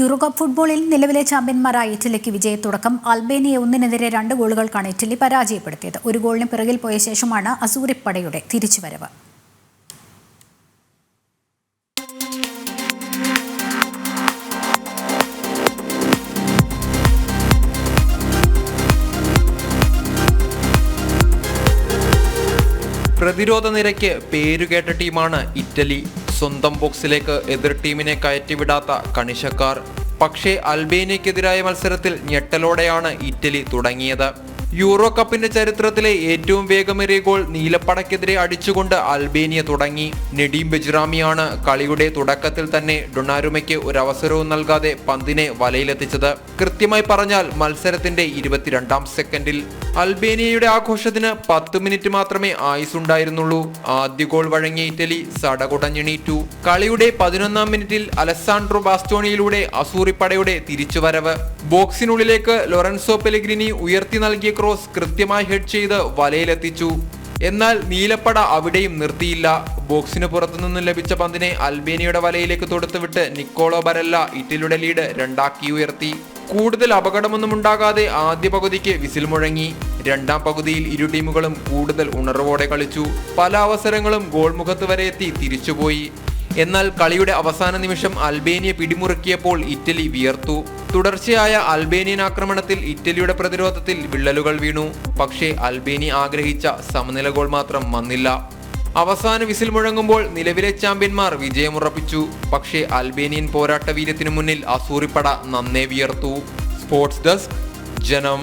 Euro Cup ഫുട്ബോളിൽ നിലവിലെ ചാമ്പ്യന്മാരായ ഇറ്റലിക്ക് വിജയത്തുടക്കം അൽബേനിയെ ഒന്നിനെതിരെ രണ്ട് ഗോളുകൾക്കാണ് ഇറ്റലി പരാജയപ്പെടുത്തിയത്. ഒരു ഗോളിന് പിറകിൽ പോയ ശേഷമാണ് അസൂരിപ്പടയുടെ തിരിച്ചുവരവ്. പ്രതിരോധ നിരയ്ക്ക് പേരുകേട്ട ടീമാണ് ഇറ്റലി. സ്വന്തം ബോക്സിലേക്ക് എതിർ ടീമിനെ കയറ്റിവിടാത്ത കണിശക്കാർ. പക്ഷേ അൽബേനിയക്കെതിരായ മത്സരത്തിൽ ഞെട്ടലോടെയാണ് ഇറ്റലി തുടങ്ങിയത്. യൂറോ കപ്പിന്റെ ചരിത്രത്തിലെ ഏറ്റവും വേഗമേറിയ ഗോൾ നീലപ്പടക്കെതിരെ അടിച്ചുകൊണ്ട് അൽബേനിയ തുടങ്ങി. നെഡീം ബെജ്റാമിയാണ് കളിയുടെ തുടക്കത്തിൽ തന്നെ ഡൊണാരുമയ്ക്ക് ഒരു അവസരവും നൽകാതെ പന്തിനെ വലയിലെത്തിച്ചത്. കൃത്യമായി പറഞ്ഞാൽ മത്സരത്തിന്റെ ഇരുപത്തിരണ്ടാം സെക്കൻഡിൽ. അൽബേനിയയുടെ ആഘോഷത്തിന് പത്ത് മിനിറ്റ് മാത്രമേ ആയുസുണ്ടായിരുന്നുള്ളൂ. ആദ്യ ഗോൾ വഴങ്ങിയ ഇറ്റലി സടകുടഞ്ഞെണീറ്റു. കളിയുടെ പതിനൊന്നാം മിനിറ്റിൽ അലസാൻഡ്രോ ബാസ്റ്റോണിയിലൂടെ അസൂറിപ്പടയുടെ തിരിച്ചുവരവ്. ബോക്സിനുള്ളിലേക്ക് ലൊറൻസോ പെലിഗ്രിനി ഉയർത്തി നൽകിയ ക്രോസ് കൃത്യമായി ഹെഡ് ചെയ്ത് വലയിലെത്തിച്ചു. എന്നാൽ നീലപ്പട അവിടെയും നിർത്തിയില്ല. ബോക്സിന് പുറത്തുനിന്ന് ലഭിച്ച പന്തിനെ അൽബേനിയയുടെ വലയിലേക്ക് തൊടുത്തുവിട്ട് നിക്കോളോ ബരല്ല ഇറ്റലിയുടെ ലീഡ് രണ്ടാക്കി ഉയർത്തി. കൂടുതൽ അപകടമൊന്നും ഉണ്ടാകാതെ ആദ്യ പകുതിക്ക് വിസിൽ മുഴങ്ങി. രണ്ടാം പകുതിയിൽ ഇരു ടീമുകളും കൂടുതൽ ഉണർവോടെ കളിച്ചു. പല അവസരങ്ങളും ഗോൾ മുഖത്ത് വരെ എത്തി തിരിച്ചുപോയി. എന്നാൽ കളിയുടെ അവസാന നിമിഷം അൽബേനിയ പിടിമുറുക്കിയപ്പോൾ ഇറ്റലി വിയർത്തു. തുടർച്ചയായ അൽബേനിയൻ ആക്രമണത്തിൽ ഇറ്റലിയുടെ പ്രതിരോധത്തിൽ വിള്ളലുകൾ വീണു. പക്ഷേ അൽബേനിയ ആഗ്രഹിച്ച സമനില ഗോൾ മാത്രം വന്നില്ല. അവസാന വിസിൽ മുഴങ്ങുമ്പോൾ നിലവിലെ ചാമ്പ്യന്മാർ വിജയമുറപ്പിച്ചു. പക്ഷേ അൽബേനിയൻ പോരാട്ട വീര്യത്തിനു മുന്നിൽ അസൂറിപ്പട നന്നേ വിയർത്തു. സ്പോർട്സ് ഡെസ്ക് ജനം